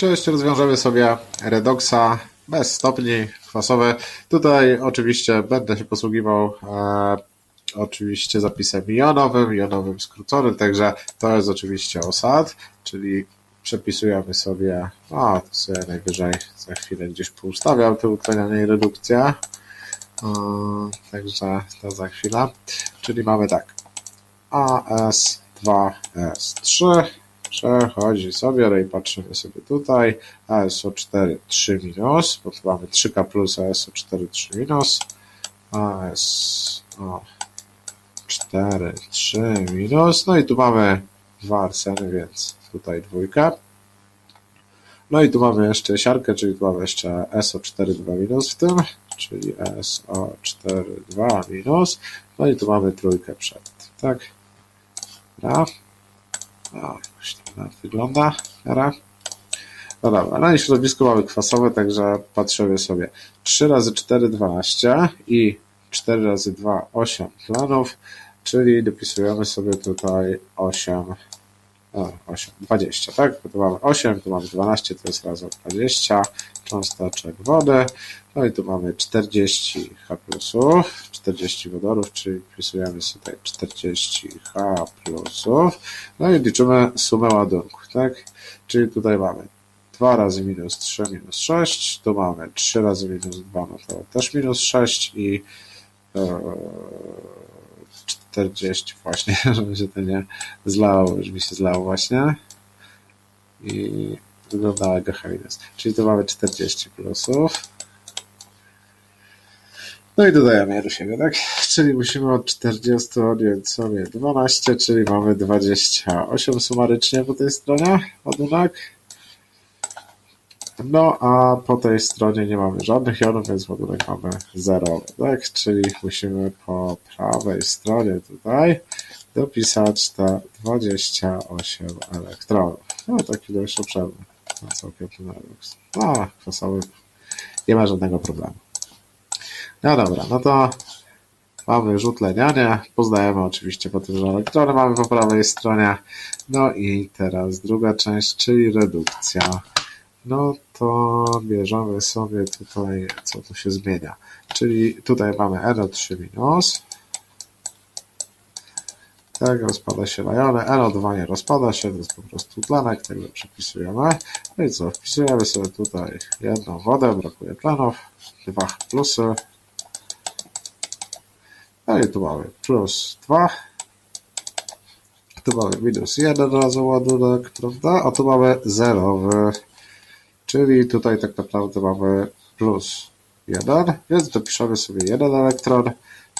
Cześć, rozwiążemy sobie redoxa bez stopni kwasowe. Tutaj oczywiście będę się posługiwał e, oczywiście zapisem jonowym, jonowym skróconym, także to jest oczywiście osad, czyli przepisujemy sobie, a to sobie najwyżej za chwilę gdzieś poustawiam te utlenianie i redukcję. E, także to za chwilę. Czyli mamy tak, AS2S3 przechodzi sobie, i patrzymy sobie tutaj, ASO4 3 minus, bo tu mamy 3K plus ASO4 3 minus, ASO4 3 minus, no i tu mamy dwa arseny, więc tutaj dwójkę. No i tu mamy jeszcze siarkę, czyli tu mamy jeszcze SO4 2 minus w tym, czyli SO4 2 minus, no i tu mamy trójkę przed, tak? Dobra. O, jakoś tak wygląda. Dobra. No dobra, no i środowisko mamy kwasowe, także patrzymy sobie 3 razy 4 12 i 4 razy 2 8 planów, czyli dopisujemy sobie tutaj 8 o, 8, 20, tak? Tu mamy 8, tu mamy 12, to jest razem 20 cząsteczek wody. No i tu mamy 40 H plusów, 40 wodorów, czyli wpisujemy sobie 40 H plusów. No i liczymy sumę ładunku, tak? Czyli tutaj mamy 2 razy minus 3 minus 6, tu mamy 3 razy minus 2, no to też minus 6 i e, 40 właśnie, żeby się to nie zlało, mi się zlało właśnie. I wyglądała jak Heinz. Czyli tu mamy 40 plusów. No i dodajemy je do siebie, tak? Czyli musimy od 40 odjąć sobie 12, czyli mamy 28 sumarycznie po tej stronie ładunek. No a po tej stronie nie mamy żadnych jonów, więc ładunek mamy zerowy, tak? Czyli musimy po prawej stronie tutaj dopisać te 28 elektronów. No taki dość obszerny. No całkiem redoks. No, kwasowy nie ma żadnego problemu. No dobra, no to mamy rzut leniania. Poznajemy oczywiście po tym, że elektrony mamy po prawej stronie. No i teraz druga część, czyli redukcja. No to bierzemy sobie tutaj, co tu się zmienia. Czyli tutaj mamy NO3 minus. Tak, rozpada się na jony. NO2 nie rozpada się, to jest po prostu tlenek, także przepisujemy. No i co, wpisujemy sobie tutaj jedną wodę, brakuje tlenów, dwa plusy. No i tu mamy plus 2. Tu mamy minus 1 razy ładunek, prawda? A tu mamy zerowy. Czyli tutaj tak naprawdę mamy plus 1, więc dopiszemy sobie jeden elektron,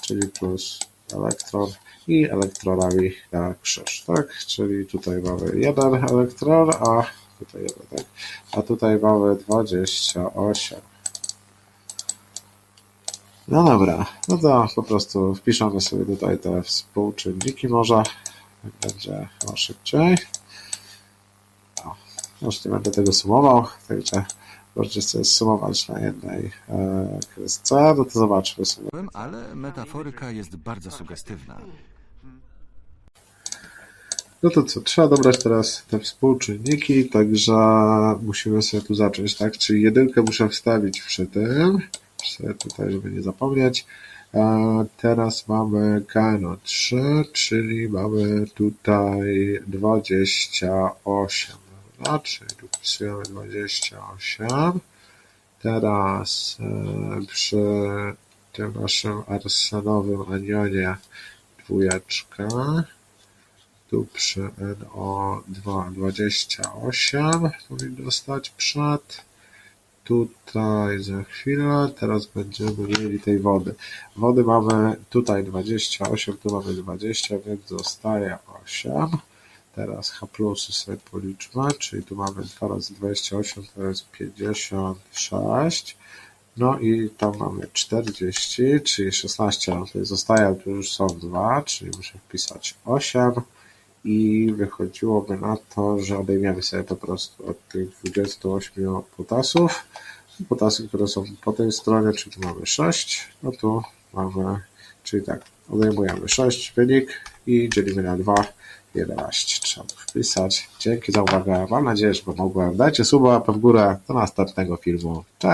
czyli plus elektron i elektronami na krzyż, tak? Czyli tutaj mamy jeden elektron, a tutaj jeden, tak? A tutaj mamy 28. No dobra, no to po prostu wpiszemy sobie tutaj te współczynniki może, tak będzie chyba szybciej. Już nie będę tego sumował, także możecie sobie sumować na jednej e, kresce, no to zobaczmy sobie. ale metaforyka jest bardzo sugestywna. No to co, trzeba dobrać teraz te współczynniki, także musimy sobie tu zacząć, tak? Czyli jedynkę muszę wstawić przy tym, sobie tutaj, żeby nie zapomnieć. E, teraz mamy KNO 3, czyli mamy tutaj 28, prawda? Czyli tu wpisujemy 28. Teraz e, przy tym naszym arsenowym anionie dwójeczka. Tu przy NO2 28 powinno stać przed. Tutaj za chwilę, teraz będziemy mieli tej wody. Wody mamy tutaj 28, tu mamy 20, więc zostaje 8. Teraz H plusy sobie policzmy, czyli tu mamy 2 razy 28, to jest 56. No i tam mamy 40, czyli 16 nam tutaj zostaje, ale tu już są 2, czyli muszę wpisać 8 i wychodziłoby na to, że odejmiemy sobie po prostu od tych 28 potasów. Potasy, które są po tej stronie, czyli tu mamy 6, no tu mamy, czyli tak, odejmujemy 6 wynik i dzielimy na 2, 11 trzeba tu wpisać. Dzięki za uwagę. Mam nadzieję, że pomogłem. Dajcie suba, w górę. Do następnego filmu. Cześć!